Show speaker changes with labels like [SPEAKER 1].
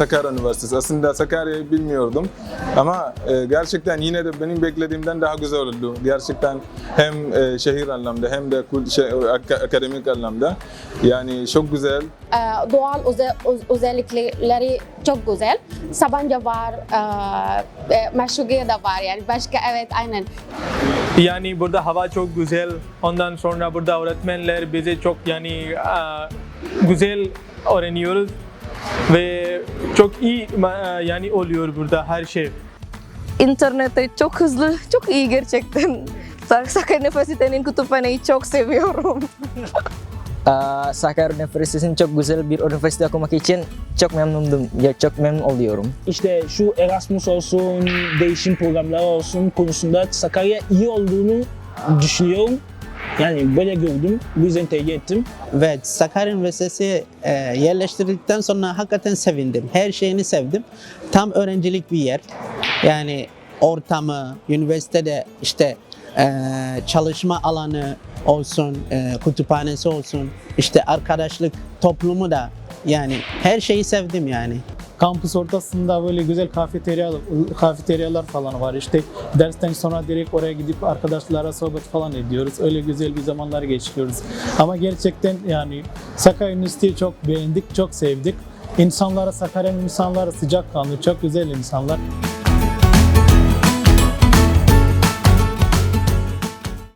[SPEAKER 1] Sakarya Üniversitesi. Aslında Sakarya'yı bilmiyordum ama e, gerçekten yine de benim beklediğimden daha güzel oldu. Gerçekten hem e, şehir anlamda hem de kul- şey, ak- akademik anlamda. Yani çok güzel.
[SPEAKER 2] Ee, doğal öze- öz- özellikleri çok güzel. Sabancı var, ee, e, Meşrugiye de var yani başka evet aynen.
[SPEAKER 3] Yani burada hava çok güzel. Ondan sonra burada öğretmenler bize çok yani aa, güzel öğreniyoruz ve çok iyi ma- yani oluyor burada her şey.
[SPEAKER 4] İnternette çok hızlı, çok iyi gerçekten. Sakarya Üniversitesi'nin kütüphaneyi çok seviyorum.
[SPEAKER 5] Ee, Sakarya Üniversitesi'nin çok güzel bir üniversite okumak için çok memnundum. Ya çok memnun oluyorum.
[SPEAKER 6] İşte şu Erasmus olsun, değişim programları olsun konusunda Sakarya iyi olduğunu düşünüyorum. Yani böyle gördüm, bu yüzden tercih ettim.
[SPEAKER 7] Ve Sakarya Üniversitesi e, yerleştirildikten sonra hakikaten sevindim. Her şeyini sevdim. Tam öğrencilik bir yer. Yani ortamı, üniversitede işte e, çalışma alanı olsun, e, kütüphanesi olsun, işte arkadaşlık toplumu da yani her şeyi sevdim yani.
[SPEAKER 8] Kampüs ortasında böyle güzel kafeterya, kafeteryalar falan var. İşte dersten sonra direkt oraya gidip arkadaşlara sohbet falan ediyoruz. Öyle güzel bir zamanlar geçiriyoruz. Ama gerçekten yani Sakarya Üniversitesi'yi çok beğendik, çok sevdik. İnsanlara, Sakarya'nın insanları sıcakkanlı, çok güzel insanlar.